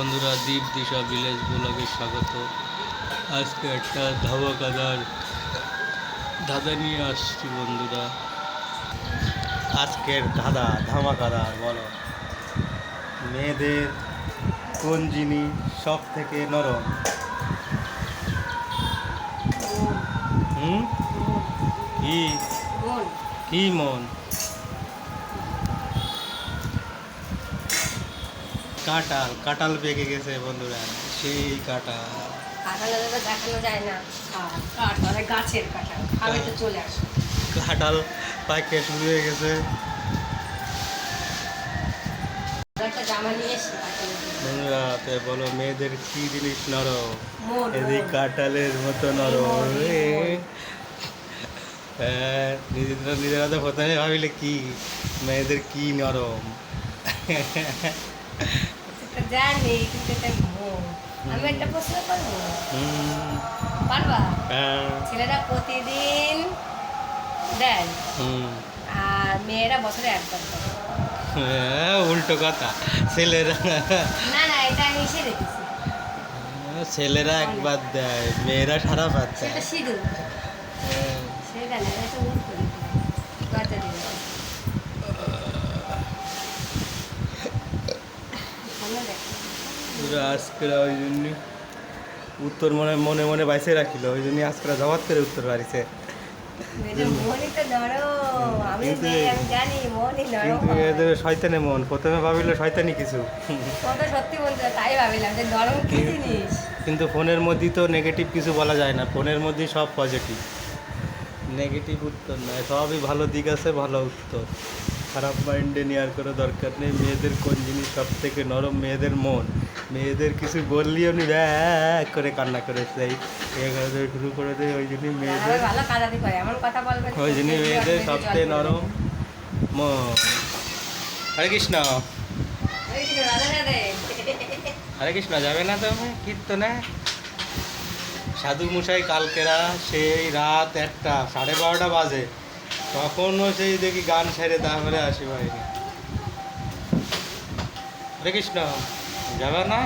বন্ধুরা দ্বীপ দিশা ভিলেজ ব্লগে স্বাগত। আজকে একটা ধামাকাদার ধাঁধা নিয়ে আসছি বন্ধুরা। আজকের ধাঁধা ধামাকাদার বলো। মেয়েদের কোন জিনিস সব থেকে নরম? হুম? কি মন? কাঁটাল কাঁটাল পেকে গেছে বন্ধুরা সেই কাঁটাল কাঁঠাল দেখানো যায় না। আর কাঁঠাল গাছের কাঁঠাল খাবে তো চলে আসে কাঁটাল পাকে শুরু হয়ে গেছে। বন্ধুরা তো বলো মেয়েদের কি জিনিস নরম? মন, এদিক মন। কাঁঠালের মতো নরম। মন। হ্যাঁ, নিজেরা নিজেরা তো প্রথমে ভাবিলে কি? মেয়েদের কি নরম? সেটা জানি কিন্তু এটা মন। আমি একটা প্রশ্ন করব? পারবা? হ্যাঁ, ছেলেরা প্রতিদিন দেন আর মেয়েরা বছরে একবার দেয়। হ্যাঁ, উল্টো কথা। ছেলেরা না না এটা আমি এসে দেখেছি। ছেলেরা একবার দেয় মেয়েরা সারা বাদ সেটা সিঁদুর। হ্যাঁ, সেটা না এটা উল্টো। কথা পুরো আজকেরা ওই জন্য উত্তর মনে মনে মনে বাইসে রাখিল ওই জন্য আজকেরা জবাত করে উত্তর বাড়িছে শয়তানে মন প্রথমে ভাবিল শয়তানি কিছু। কিন্তু ফোনের মধ্যেই তো নেগেটিভ কিছু বলা যায় না ফোনের মধ্যেই সব পজিটিভ নেগেটিভ উত্তর নয় সবই ভালো দিক আছে ভালো উত্তর। খারাপ মাইন্ডে নেওয়ার কোনো দরকার নেই মেয়েদের কোন জিনিস সব থেকে নরম? মেয়েদের মন। মেয়েদের কিছু বললেই উনি ব্যাক করে কান্না করে সেই এখানে থেকে শুরু করে দেয় ওই জন্যই মেয়েদের করে ওই জন্যই মেয়েদের সবচেয়ে নরম মন। হরে কৃষ্ণ। হরে কৃষ্ণ যাবে না তুমি? কীর্তনে? সাধু মশাই কালকেরা সেই রাত একটা সাড়ে বারোটা বাজে। তখনও সেই দেখি গান ছেড়ে তারপরে আসি বাইরে হরে কৃষ্ণ। যাবে না